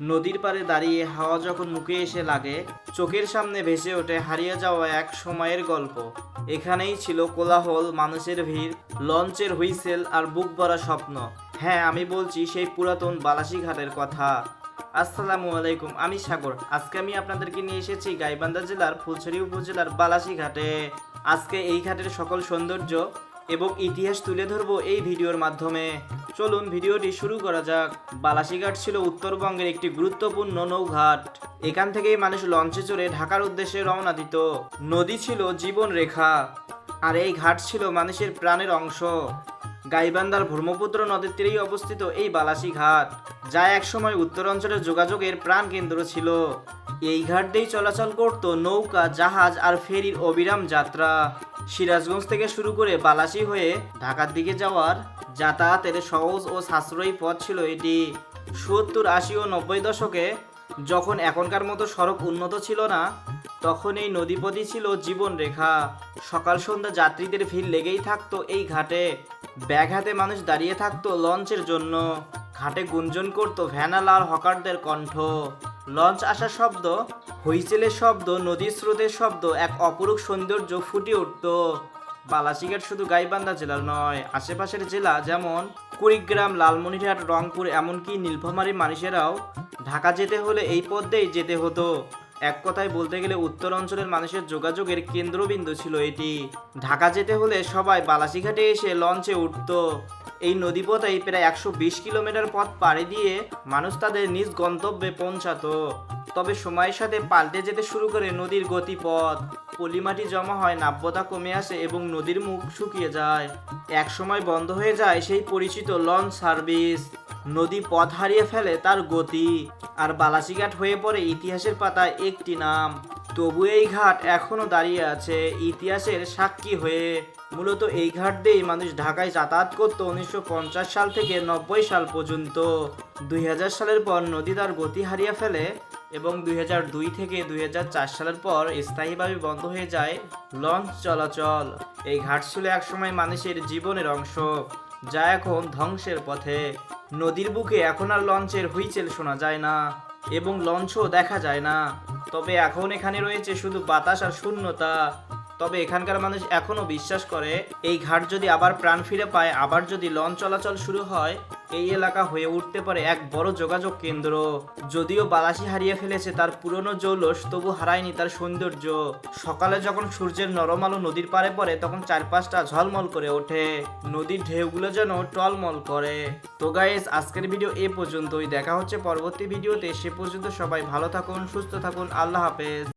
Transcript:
নদীর পাড়ে দাঁড়িয়ে হাওয়া যখন মুখে এসে লাগে, চোখের সামনে ভেসে ওঠে হারিয়ে যাওয়া এক সময়ের গল্প। এখানেই ছিল কোলাহল, মানুষের ভিড়, লঞ্চের হুইসেল আর বুক ভরা স্বপ্ন। হ্যাঁ আমি বলছি সেই পুরাতন বালাসী ঘাটের কথা। আসসালামু আলাইকুম, আমি সাগর। আজকে আমি আপনাদেরকে নিয়ে এসেছি গাইবান্ধা জেলার ফুলছড়ি উপজেলার বালাসী ঘাটে আজকে এই ঘাটের সকল সৌন্দর্য এবং ইতিহাস তুলে ধরবো এই ভিডিওর মাধ্যমে। চলুন ভিডিওটি শুরু করা যাক। বালাসীঘাট ছিল উত্তরবঙ্গের একটি গুরুত্বপূর্ণ নৌঘাট। এখান থেকেই মানুষ লঞ্চে চড়ে ঢাকার উদ্দেশ্যে রওনা দিত। নদী ছিল জীবন রেখা, আর এই ঘাট ছিল মানুষের প্রাণের অংশ। গাইবান্ধার ব্রহ্মপুত্র নদীর তীরেই অবস্থিত এই বালাসী ঘাট যা একসময় উত্তরাঞ্চলের যোগাযোগের প্রাণ কেন্দ্র ছিল। এই ঘাট দিয়েই চলাচল করত নৌকা, জাহাজ আর ফেরির অবিরাম যাত্রা। সিরাজগঞ্জ থেকে শুরু করে বালাসী হয়ে ঢাকার দিকে যাওয়ার যাতায়াতের সহজ ও সাশ্রয়ী পথ ছিল এটি। সত্তর, আশি ও নব্বই দশকে যখন এখনকার মতো সড়ক উন্নত ছিল না, তখন এই নদীপথই ছিল জীবন রেখা। সকাল, সন্ধ্যা যাত্রীদের ভিড় লেগেই থাকতো এই ঘাটে। ব্যাগ হাতে মানুষ দাঁড়িয়ে থাকতো লঞ্চের জন্য। ঘাটে গুঞ্জন করতো ভ্যানাল আর হকারদের কণ্ঠ। লঞ্চ আসার শব্দ, হুইসেলের শব্দ, নদীর স্রোতের শব্দ, এক অপরূপ সৌন্দর্য ফুটে উঠত। বালাসিঘাট শুধু গাইবান্ধা জেলার নয়, আশেপাশের জেলা যেমন কুড়িগ্রাম, লালমনিরহাট, রংপুর, এমনকি নীলফামারীর মানুষেরাও ঢাকা যেতে হলে এই পথ যেতে হতো। এক কথায় বলতে গেলে উত্তর অঞ্চলের মানুষের যোগাযোগের কেন্দ্রবিন্দু ছিল এটি। ঢাকা যেতে হলে সবাই বালাসীঘাটে এসে লঞ্চে উঠতো। এই নদীপথেই প্রায় একশো বিশ কিলোমিটার পথ পাড়ি দিয়ে মানুষ তাদের নিজ গন্তব্যে পৌঁছাতো। তবে সময়ের সাথে পাল্টে যেতে শুরু করে নদীর গতিপথ। পলিমাটি জমা হয়, নাব্যতা কমে আসে এবং নদীর মুখ শুকিয়ে যায়। এক সময় বন্ধ হয়ে যায় সেই পরিচিত লঞ্চ সার্ভিস। নদী পথ হারিয়ে ফেলে তার গতি। আর বালাসিঘাট হয়ে পড়ে ইতিহাসের পাতায় একটি নাম। তবু এই ঘাট এখনও দাঁড়িয়ে আছে ইতিহাসের সাক্ষী হয়ে। মূলত এই ঘাট দিয়েই মানুষ ঢাকায় যাতায়াত করত উনিশশো পঞ্চাশ সাল থেকে নব্বই সাল পর্যন্ত। দুই হাজার সালের পর নদী তার গতি হারিয়ে ফেলে এবং দুই হাজার দুই থেকে দুই হাজার চার সালের পর স্থায়ীভাবে বন্ধ হয়ে যায় লঞ্চ চলাচল। এই ঘাট ছিল একসময় মানুষের জীবনের অংশ, যা এখন ধ্বংসের পথে। নদীর বুকে এখন আর লঞ্চের হুইচেল শোনা যায় না এবং লঞ্চও দেখা যায় না। তবে এখন এখানে রয়েছে শুধু বাতাস আর শূন্যতা। তবে এখানকার মানুষ এখনও বিশ্বাস করে, এই ঘাট যদি আবার প্রাণ ফিরে পায়, আবার যদি লঞ্চ চলাচল শুরু হয় এই এলাকা হয়ে উঠতে পারে এক বড় যোগাযোগ কেন্দ্র। যদিও বালাসি হারিয়ে ফেলেছে তার পুরনো জৌলস, তবু হারায়নি তার সৌন্দর্য। সকালে যখন সূর্যের নরম আলো নদীর পাড়ে পড়ে, তখন চারপাশটা ঝলমল করে ওঠে। নদীর ঢেউগুলো যেন টলমল করে। তো গাইস আজকের ভিডিও এ পর্যন্তই। দেখা হচ্ছে পরবর্তী ভিডিওতে সে পর্যন্ত সবাই ভালো থাকুন, সুস্থ থাকুন। আল্লাহ হাফেজ।